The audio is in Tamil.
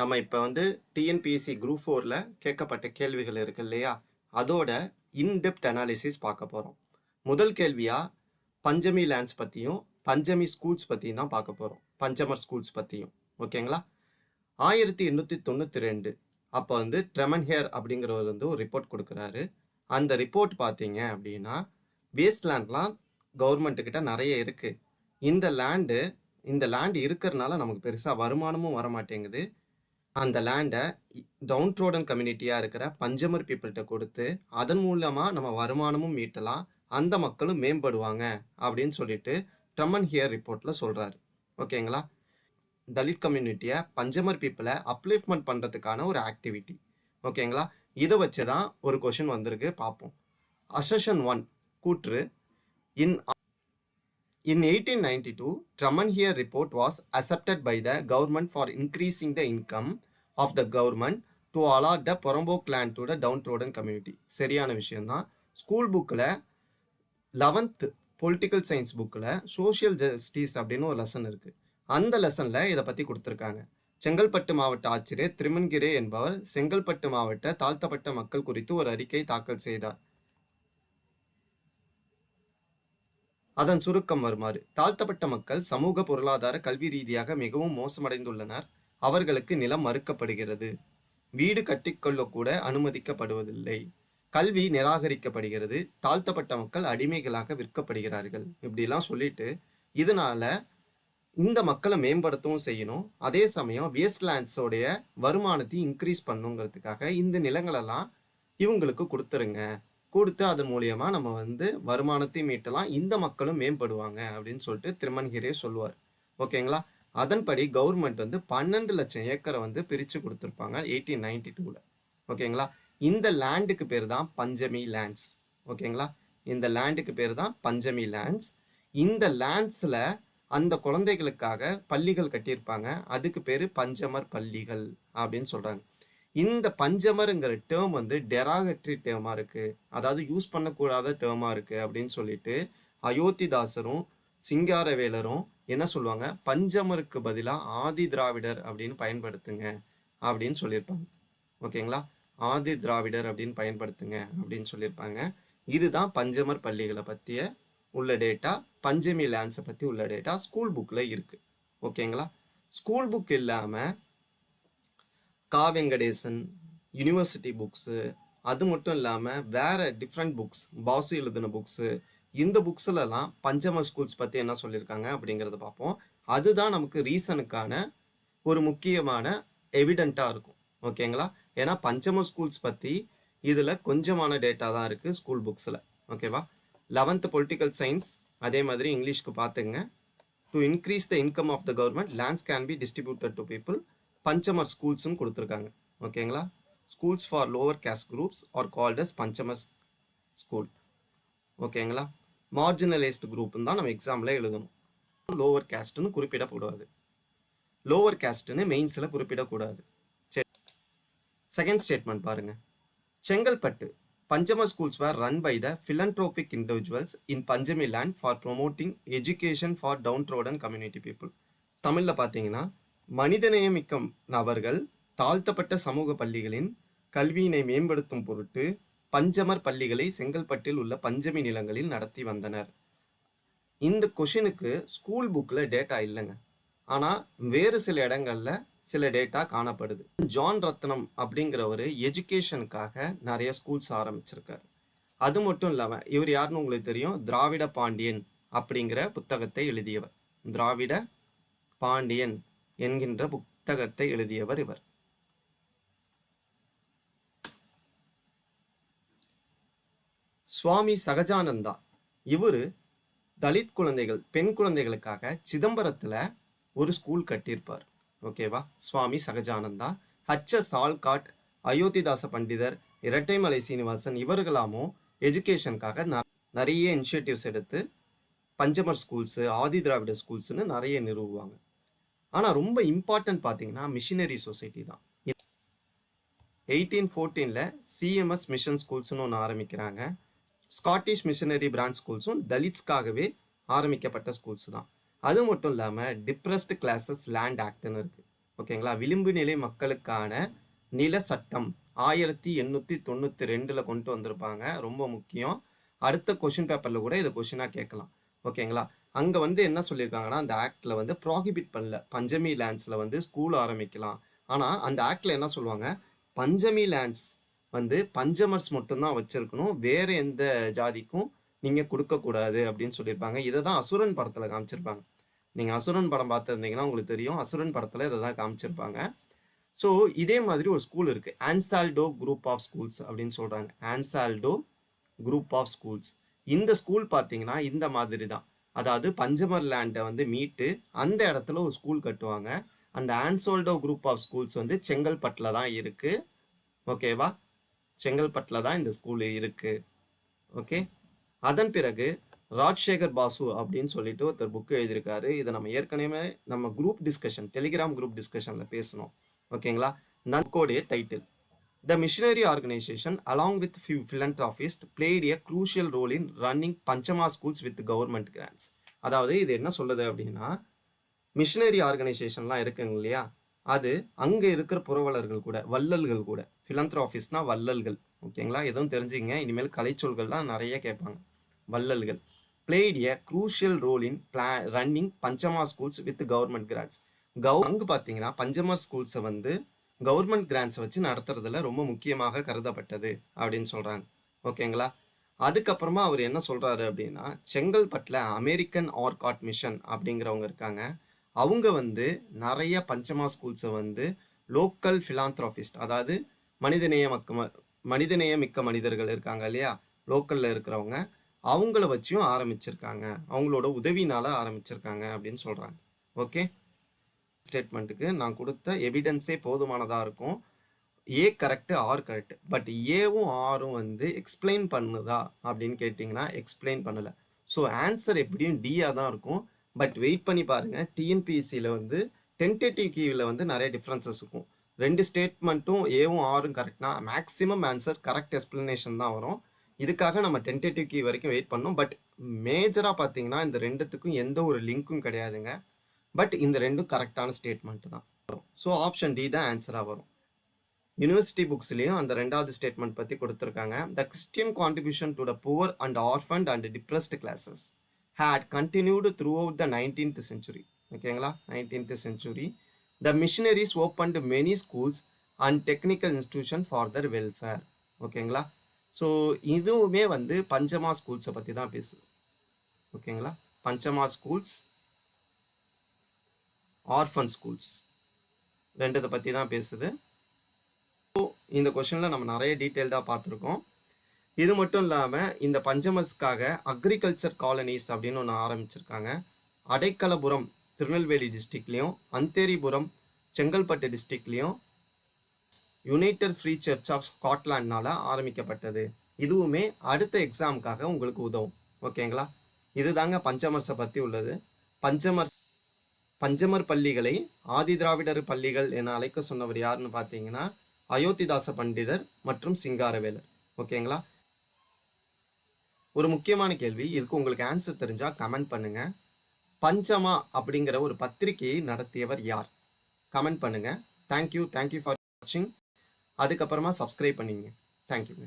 நம்ம இப்போ வந்து டிஎன்பிஎஸ்சி குரூப் ஃபோரில் கேட்கப்பட்ட கேள்விகள் இருக்கு இல்லையா? அதோட இன்டெப்த் அனாலிசிஸ் பார்க்க போகிறோம் முதல் கேள்வியாக பஞ்சமி லேண்ட்ஸ் பற்றியும் பஞ்சமி ஸ்கூல்ஸ் பற்றியும் தான் பார்க்க போகிறோம் பஞ்சமர் ஸ்கூல்ஸ் பற்றியும் ஓகேங்களா ஆயிரத்தி எண்ணூற்றி தொண்ணூற்றி ரெண்டு. அப்போ வந்து ட்ரெமன் ஹேர் அப்படிங்கிறவர் வந்து ஒரு ரிப்போர்ட் கொடுக்குறாரு. அந்த ரிப்போர்ட் பார்த்தீங்க அப்படின்னா வேஸ்ட் லேண்ட்லாம் கவர்மெண்ட்டுக்கிட்ட நிறைய இருக்குது இந்த லேண்டு இந்த லேண்ட் இருக்கிறனால நமக்கு பெருசாக வருமானமும் வர மாட்டேங்குது அந்த லேண்டை டவுன் ரோடன் கம்யூனிட்டியாக இருக்கிற பஞ்சமர் பீப்புள்கிட்ட கொடுத்து அதன் மூலமாக நம்ம வருமானமும் மீட்டலாம் அந்த மக்களும் மேம்படுவாங்க அப்படின்னு சொல்லிட்டு ட்ரமன் ஹியர் ரிப்போர்ட்டில் சொல்கிறாரு ஓகேங்களா? தலித் கம்யூனிட்டியை பஞ்சமர் பீப்புளை அப்லிஃப்ட்மெண்ட் பண்ணுறதுக்கான ஒரு ஆக்டிவிட்டி ஓகேங்களா? இதை வச்சு தான் ஒரு கொஷின் வந்திருக்கு பார்ப்போம். அசஷன் ஒன் கூற்று in In 1892, Drummond-Here report was accepted by the government for increasing the income of the government to allot the Porambok land to the downtrodden community. சரியான விஷயம்தான் ஸ்கூல் புக்கில் லெவன்த் பொலிட்டிக்கல் சயின்ஸ் புக்கில் சோஷியல் ஜஸ்டிஸ் அப்படின்னு ஒரு லெசன் இருக்குது அந்த லெசனில் இதை பற்றி கொடுத்துருக்காங்க. செங்கல்பட்டு மாவட்ட ஆட்சியர் திருமன்கிரே என்பவர் செங்கல்பட்டு மாவட்ட தாழ்த்தப்பட்ட மக்கள் குறித்து ஒரு அறிக்கை தாக்கல் செய்தார். அதன் சுருக்கம் வருமாறு. தாழ்த்தப்பட்ட மக்கள் சமூக பொருளாதார கல்வி ரீதியாக மிகவும் மோசமடைந்துள்ளனர். அவர்களுக்கு நிலம் மறுக்கப்படுகிறது. வீடு கட்டிக்கொள்ளக்கூட அனுமதிக்கப்படுவதில்லை. கல்வி நிராகரிக்கப்படுகிறது. தாழ்த்தப்பட்ட மக்கள் அடிமைகளாக விற்கப்படுகிறார்கள். இப்படிலாம் சொல்லிட்டு இதனால இந்த மக்களை மேம்படுத்தவும் செய்யணும். அதே சமயம் வேஸ்ட்லேண்ட்ஸோடைய வருமானத்தையும் இன்க்ரீஸ் பண்ணுங்கிறதுக்காக இந்த நிலங்களெல்லாம் இவங்களுக்கு கொடுத்துருங்க. கொடுத்து அதன் மூலியமா நம்ம வந்து வருமானத்தை மீட்டலாம். இந்த மக்களும் மேம்படுவாங்க அப்படின்னு சொல்லிட்டு திருமன்கிரே சொல்லுவார். ஓகேங்களா? அதன்படி கவர்மெண்ட் வந்து பன்னெண்டு லட்சம் ஏக்கரை வந்து பிரித்து கொடுத்துருப்பாங்க எயிட்டீன் நைன்டி டூவில் ஓகேங்களா? இந்த லேண்டுக்கு பேர் தான் பஞ்சமி லேண்ட்ஸ் ஓகேங்களா? இந்த லேண்டுக்கு பேர் தான் பஞ்சமி லேண்ட்ஸ் இந்த லேண்ட்ஸில் அந்த குழந்தைகளுக்காக பள்ளிகள் கட்டியிருப்பாங்க. அதுக்கு பேர் பஞ்சமர் பள்ளிகள் அப்படின்னு சொல்கிறாங்க இந்த பஞ்சமருங்கிற டேர்ம் வந்து டெராகட்ரி டேர்மாக இருக்குது அதாவது யூஸ் பண்ணக்கூடாத டேர்மாக இருக்குது அப்படின்னு சொல்லிட்டு அயோத்திதாசரும் சிங்காரவேலரும் என்ன சொல்லுவாங்க? பஞ்சமருக்கு பதிலாக ஆதி திராவிடர் அப்படின்னு பயன்படுத்துங்க அப்படின்னு சொல்லியிருப்பாங்க. ஓகேங்களா? ஆதி திராவிடர் அப்படின்னு பயன்படுத்துங்க அப்படின்னு சொல்லியிருப்பாங்க. இதுதான் பஞ்சமர் பள்ளிகளை பற்றிய உள்ள டேட்டா பஞ்சமி லேண்ட்ஸை பற்றி உள்ள டேட்டா ஸ்கூல் புக்கில் இருக்குது ஓகேங்களா? ஸ்கூல் புக் இல்லாமல் கா வெங்கடேசன் யூனிவர்சிட்டி புக்ஸு அது மட்டும் இல்லாமல் வேறு டிஃப்ரெண்ட் புக்ஸ் பாசு எழுதின புக்ஸு இந்த புக்ஸ்லலாம் பஞ்சம ஸ்கூல்ஸ் பற்றி என்ன சொல்லியிருக்காங்க அப்படிங்கிறத பார்ப்போம் அதுதான் நமக்கு ரீசனுக்கான ஒரு முக்கியமான எவிடெண்ட்டாக இருக்கும். ஓகேங்களா ஏன்னா பஞ்சம ஸ்கூல்ஸ் பற்றி இதில் கொஞ்சமான டேட்டா தான் இருக்குது ஸ்கூல் புக்ஸில் ஓகேவா லெவன்த்து பொலிட்டிக்கல் சயின்ஸ் அதே மாதிரி இங்கிலீஷ்க்கு பார்த்துங்க to increase the income of the government lands can be distributed to people Panchamar ஸ்கூல்ஸும் கொடுத்துருக்காங்க. ஓகேங்களா? Schools for lower caste groups are called as Panchamar school. ஓகேங்களா? மார்ஜினலைஸ்டு குரூப்னு தான் நம்ம எக்ஸாமில் எழுதணும். லோவர் கேஸ்ட்னு குறிப்பிடக்கூடாது. லோவர் கேஸ்ட்னு மெயின்ஸில் குறிப்பிடக்கூடாது. சரி. செகண்ட் ஸ்டேட்மெண்ட் பாருங்கள் Chengalpattu Panchama schools were run by the philanthropic individuals in Panchami land for promoting education for downtrodden community people தமிழில் பார்த்தீங்கன்னா மனிதநேயமிக்க நபர்கள் தாழ்த்தப்பட்ட சமூக பள்ளிகளின் கல்வியினை மேம்படுத்தும் பொருட்டு பஞ்சமர் பள்ளிகளை செங்கல்பட்டில் உள்ள பஞ்சமி நிலங்களில் நடத்தி வந்தனர். இந்த கொஷினுக்கு ஸ்கூல் புக்கில் டேட்டா இல்லைங்க. ஆனால் வேறு சில இடங்களில் சில டேட்டா காணப்படுது. ஜான் ரத்னம் அப்படிங்கிறவர் எஜுகேஷனுக்காக நிறைய ஸ்கூல்ஸ் ஆரம்பிச்சிருக்காரு. அது மட்டும் இல்லாமல் இவர் யாருன்னு உங்களுக்கு தெரியும்? திராவிட பாண்டியன் அப்படிங்கிற புத்தகத்தை எழுதியவர். திராவிட பாண்டியன். என்கின்ற புத்தகத்தை எழுதியவர் இவர். சுவாமி சகஜானந்தா. இவர் தலித் குழந்தைகள் பெண் குழந்தைகளுக்காக சிதம்பரத்தில் ஒரு ஸ்கூல் கட்டியிருப்பார். ஓகேவா சுவாமி சகஜானந்தா ஹச்எஸ் ஆல்காட் அயோத்திதாச பண்டிதர் இரட்டைமலை சீனிவாசன் இவர்களாமும் எஜுகேஷனுக்காக ந- நிறைய இனிஷியேட்டிவ்ஸ் எடுத்து பஞ்சமர் ஸ்கூல்ஸு ஆதி திராவிட ஸ்கூல்ஸ்னு நிறைய நிறுவுவாங்க. ஆனால் ரொம்ப இம்பார்ட்டன்ட் பார்த்தீங்கன்னா மிஷினரி சொசைட்டி தான். எயிட்டீன் ஃபோர்டீனில் சிஎம்எஸ் மிஷன் ஸ்கூல்ஸ்னு ஒன்று ஆரம்பிக்கிறாங்க. ஸ்காட்டிஷ் மிஷனரி பிரான்ச் ஸ்கூல்ஸும் தலித்ஸ்க்காகவே ஆரம்பிக்கப்பட்ட ஸ்கூல்ஸ் தான். அது மட்டும் இல்லாமல் டிப்ரெஸ்டு கிளாஸஸ் லேண்ட் ஆக்ட்னு இருக்குது ஓகேங்களா? விளிம்பு நிலை மக்களுக்கான நில சட்டம் ஆயிரத்தி எண்ணூற்றி தொண்ணூற்றி ரெண்டில் கொண்டு வந்திருப்பாங்க. ரொம்ப முக்கியம். அடுத்த கொஷின் பேப்பரில் கூட இதை கொஷினாக கேட்கலாம். ஓகேங்களா? அங்கே வந்து என்ன சொல்லியிருக்காங்கன்னா அந்த ஆக்டில் வந்து ப்ராஹிபிட் பண்ணல. பஞ்சமி லேண்ட்ஸில் வந்து ஸ்கூல் ஆரம்பிக்கலாம். ஆனால் அந்த ஆக்டில் என்ன சொல்லுவாங்க? பஞ்சமி லேண்ட்ஸ் வந்து பஞ்சமர்ஸ் மட்டும்தான் வச்சிருக்கணும். வேற எந்த ஜாதிக்கும் நீங்கள் கொடுக்கக்கூடாது அப்படின்னு சொல்லியிருப்பாங்க. இதை தான் அசுரன் படத்தில் காமிச்சிருப்பாங்க. நீங்கள் அசுரன் படம் பார்த்துருந்தீங்கன்னா உங்களுக்கு தெரியும். அசுரன் படத்தில் இதை தான் காமிச்சிருப்பாங்க. ஸோ இதே மாதிரி ஒரு ஸ்கூல் இருக்குது ஆன்சால்டோ குரூப் ஆஃப் ஸ்கூல்ஸ் அப்படின்னு சொல்கிறாங்க ஆன்சால்டோ குரூப் ஆஃப் ஸ்கூல்ஸ் இந்த ஸ்கூல் பார்த்தீங்கன்னா இந்த மாதிரி தான். அதாவது பஞ்சமர் லேண்டை வந்து மீட்டு அந்த இடத்துல ஒரு ஸ்கூல் கட்டுவாங்க. அந்த ஆன்சோல்டோ குரூப் ஆஃப் ஸ்கூல்ஸ் வந்து செங்கல்பட்டில் தான் இருக்குது ஓகேவா செங்கல்பட்டில் தான் இந்த ஸ்கூல் இருக்குது ஓகே அதன் பிறகு ராஜ்சேகர் பாசு அப்படின்னு சொல்லிட்டு ஒருத்தர் புக்கு எழுதியிருக்காரு. இதை நம்ம ஏற்கனவே நம்ம குரூப் டிஸ்கஷன் டெலிகிராம் குரூப் டிஸ்கஷனில் பேசணும் ஓகேங்களா நன்கோடைய title the missionary organisation along with few philanthropists played a crucial role in running Panchama schools with government grants. அதாவது இது என்ன சொல்லுது அப்படின்னா மிஷினரி ஆர்கனைசேஷன்லாம் இருக்குங்க இல்லையா? அது அங்கே இருக்கிற புரவலர்கள் கூட வள்ளல்கள் கூட philanthropists-னா வள்ளல்கள். ஓகேங்களா எதுவும் தெரிஞ்சுங்க இனிமேல் கலைச்சொல்கள்லாம் நிறைய கேட்பாங்க. வள்ளல்கள். Played a crucial role in blah running Panchama schools with government grants கவு அங்கே பார்த்தீங்கன்னா பஞ்சமா ஸ்கூல்ஸை வந்து கவர்மெண்ட் கிராண்ட்ஸை வச்சு நடத்துறதுல ரொம்ப முக்கியமாக கருதப்பட்டது அப்படின்னு சொல்கிறாங்க ஓகேங்களா? அதுக்கப்புறமா அவர் என்ன சொல்கிறாரு அப்படின்னா செங்கல்பட்டில் அமெரிக்கன் ஆர்காட் மிஷன் அப்படிங்கிறவங்க இருக்காங்க. அவங்க வந்து நிறைய பஞ்சமா ஸ்கூல்ஸை வந்து லோக்கல் ஃபிலாந்த்ராஃபிஸ்ட் அதாவது மனிதநேய மக்க மனிதநேய மிக்க மனிதர்கள் இருக்காங்க இல்லையா? லோக்கலில் இருக்கிறவங்க. அவங்கள வச்சியும் ஆரம்பிச்சிருக்காங்க. அவங்களோட உதவினால ஆரம்பிச்சிருக்காங்க அப்படின்னு சொல்கிறாங்க ஓகே? ஸ்டேட்மெண்ட்டுக்கு நான் கொடுத்த எவிடன்ஸே போதுமானதாக இருக்கும். A correct R correct but ஏவும் ஆரும் வந்து எக்ஸ்பிளைன் பண்ணுதா அப்படின்னு கேட்டிங்கன்னா எக்ஸ்பிளைன் பண்ணலை. ஸோ ஆன்சர் எப்படியும் டியாக தான் இருக்கும். பட் வெயிட் பண்ணி பாருங்கள் டிஎன்பிஎஸ்சியில் வந்து டென்டேட்டிவ் கீவில் வந்து நிறைய டிஃப்ரென்சஸ் இருக்கும். ரெண்டு ஸ்டேட்மெண்ட்டும் ஏவும் ஆரும் கரெக்ட்னா மேக்ஸிமம் ஆன்சர் கரெக்ட் எக்ஸ்பிளனேஷன் தான் வரும். இதுக்காக நம்ம டென்டேட்டிவ் கீ வரைக்கும் வெயிட் பண்ணோம். பட் மேஜராக பார்த்தீங்கன்னா இந்த ரெண்டுத்துக்கும் எந்த ஒரு லிங்க்கும் கிடையாதுங்க. பட் இந்த ரெண்டும் கரெக்டான ஸ்டேட்மெண்ட் தான். வரும் ஸோ ஆப்ஷன் டி தான் ஆன்சராக வரும். யூனிவர்சிட்டி புக்ஸ்லேயும் அந்த ரெண்டாவது ஸ்டேட்மெண்ட் பற்றி கொடுத்துருக்காங்க. The Christian contribution to the poor and orphaned and depressed classes had continued throughout the nineteenth century ஓகேங்களா nineteenth century the missionaries opened many schools and technical institution for their welfare ஓகேங்களா ஸோ இதுவுமே வந்து பஞ்சமா ஸ்கூல்ஸை பற்றி தான் பேசுது. ஓகேங்களா பஞ்சமா ஸ்கூல்ஸ் ஆர்ஃபன் ஸ்கூல்ஸ் ரெண்டதை பற்றி தான் பேசுது. ஸோ இந்த கொஷனில் நம்ம நிறைய டீட்டெயில்டாக பார்த்துருக்கோம். இது மட்டும் இல்லாமல் இந்த பஞ்சமஸ்க்காக அக்ரிகல்ச்சர் காலனிஸ் அப்படின்னு ஒன்று ஆரம்பிச்சிருக்காங்க. அடைக்கலபுரம் திருநெல்வேலி டிஸ்ட்ரிக்ட்லேயும் அந்தேரிபுரம் செங்கல்பட்டு டிஸ்ட்ரிக்ட்லேயும் யுனைடெட் ஃப்ரீ சர்ச் ஆஃப் ஸ்காட்லாண்ட்னால் ஆரம்பிக்கப்பட்டது. இதுவுமே அடுத்த எக்ஸாமுக்காக உங்களுக்கு உதவும். ஓகேங்களா இதுதாங்க பஞ்சமர்ஸை பற்றி உள்ளது. பஞ்சமர்ஸ் பஞ்சமர் பள்ளிகளை ஆதி திராவிடர் பள்ளிகள் என அழைக்க சொன்னவர் யாருன்னு பார்த்தீங்கன்னா அயோத்திதாச பண்டிதர் மற்றும் சிங்காரவேலர். ஓகேங்களா? ஒரு முக்கியமான கேள்வி இதுக்கு உங்களுக்கு ஆன்சர் தெரிஞ்சால் கமெண்ட் பண்ணுங்க. பஞ்சமா அப்படிங்கிற ஒரு பத்திரிகையை நடத்தியவர் யார்? கமெண்ட் பண்ணுங்க. தேங்க்யூ தேங்க்யூ ஃபார் வாட்சிங் அதுக்கப்புறமா சப்ஸ்கிரைப் பண்ணிங்க. தேங்க்யூங்க